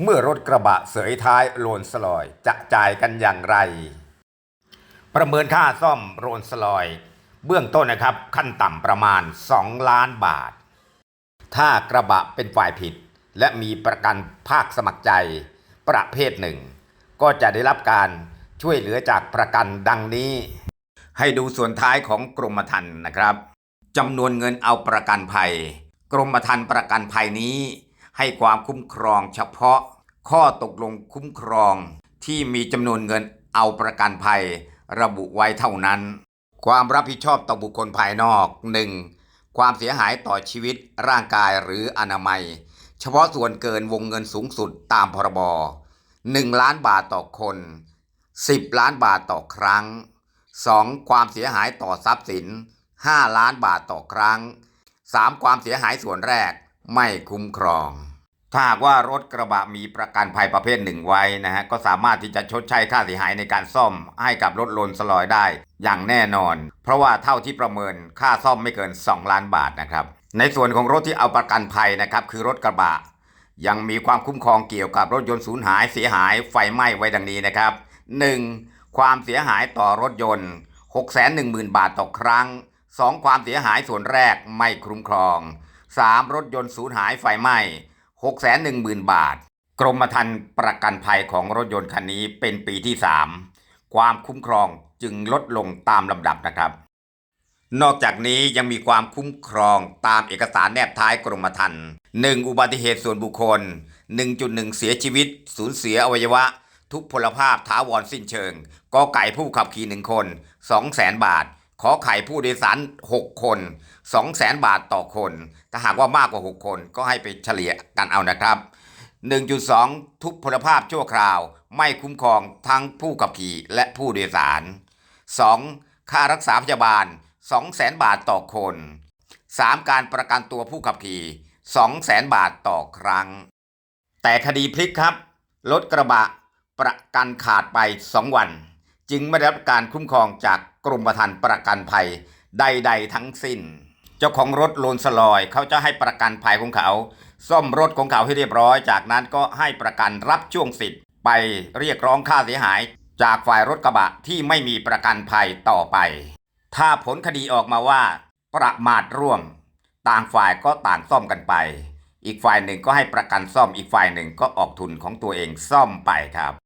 เมื่อรถกระบะเสยท้ายโลนสลอยจะจ่ายกันอย่างไร ประเมินค่าซ่อมโรนสลอย เบื้องต้นนะครับขั้นต่ำประมาณ 2 ล้านบาท ถ้ากระบะเป็นฝ่ายผิด และมีประกันภาคสมัครใจ ประเภทหนึ่ง ก็จะได้รับการช่วยเหลือจากประกันดังนี้ ให้ดูส่วนท้ายของกรมธรรม์นะครับจำนวนเงินเอาประกันภัย กรมธรรม์ประกันภัยนี้ ให้ความคุ้มครองเฉพาะ ข้อตกลงคุ้มครองที่มีจำนวนเงินเอาประกันภัยระบุไว้เท่านั้น ความรับผิดชอบต่อบุคคลภายนอก 1. ความเสียหายต่อชีวิตร่างกายหรืออนามัย เฉพาะส่วนเกินวงเงินสูงสุดตามพรบ 1 ล้านบาทต่อคน 10 ล้านบาทต่อครั้ง 2. ความเสียหายต่อทรัพย์สิน 5 ล้านบาทต่อครั้ง 3. ความเสียหายส่วนแรก ไม่คุ้มครอง ถ้าหากว่ารถกระบะมีประกันภัยประเภทหนึ่งไว้นะฮะก็สามารถที่จะชดใช้ค่าเสียหายในการซ่อมให้กับรถลนสลอยได้อย่างแน่นอน เพราะว่าเท่าที่ประเมินค่าซ่อมไม่เกิน 2 ล้านบาทนะครับ ในส่วนของรถที่เอาประกันภัยนะครับคือรถกระบะ ยังมีความคุ้มครองเกี่ยวกับรถยนต์สูญหายเสียหายไฟไหม้ไว้ดังนี้นะครับ 1. ความเสียหายต่อรถยนต์ 610,000 บาทต่อครั้ง 2. ความเสียหายส่วนแรกไม่คุ้มครอง 3. รถยนต์สูญหายไฟไหม้ 610,000 บาท กรมธรรม์ประกันภัยของรถยนต์คันนี้เป็นปีที่ 3 ความคุ้มครองจึงลดลงตามลำดับนะครับ นอกจากนี้ยังมีความคุ้มครองตามเอกสารแนบท้ายกรมธรรม์ 1. อุบัติเหตุส่วนบุคคล 1.1 เสียชีวิต สูญเสียอวัยวะ ทุกพลภาพถาวรสิ้นเชิงกอไก่ผู้ขับขี่หนึ่งคน 200,000 บาท ขอไข่ผู้โดยสาร 6 คน 200,000บาทต่อคน ถ้าหากว่ามากกว่า 6 คนก็ให้ไปเฉลี่ยกันเอานะครับ 1.2 ทุกพลภาพชั่วคราว ไม่คุ้มครองทั้งผู้ขับขี่และผู้โดยสาร 2. ค่ารักษาพยาบาล 200,000บาทต่อคน 3. การประกันตัวผู้ขับขี่ 200,000บาทต่อครั้ง แต่คดีพลิกครับ รถกระบะประกันขาดไป 2 วัน จึงไม่ได้รับการคุ้มครองจากกรมธรรม์ประกันภัยใด ๆ ทั้งสิ้น เจ้าของรถโลนสลอยเขาจะให้ประกันภัยของเขา ซ่อมรถของเขาให้เรียบร้อย จากนั้นก็ให้ประกันรับช่วงสิทธิ์ ไปเรียกร้องค่าเสียหาย จากฝ่ายรถกระบะที่ไม่มีประกันภัยต่อไป ถ้าผลคดีออกมาว่า ประมาทร่วม ต่างฝ่ายก็ต่างซ่อมกันไป อีกฝ่ายหนึ่งก็ให้ประกันซ่อมอีกฝ่ายหนึ่งก็ออกทุนของตัวเองซ่อมไปครับ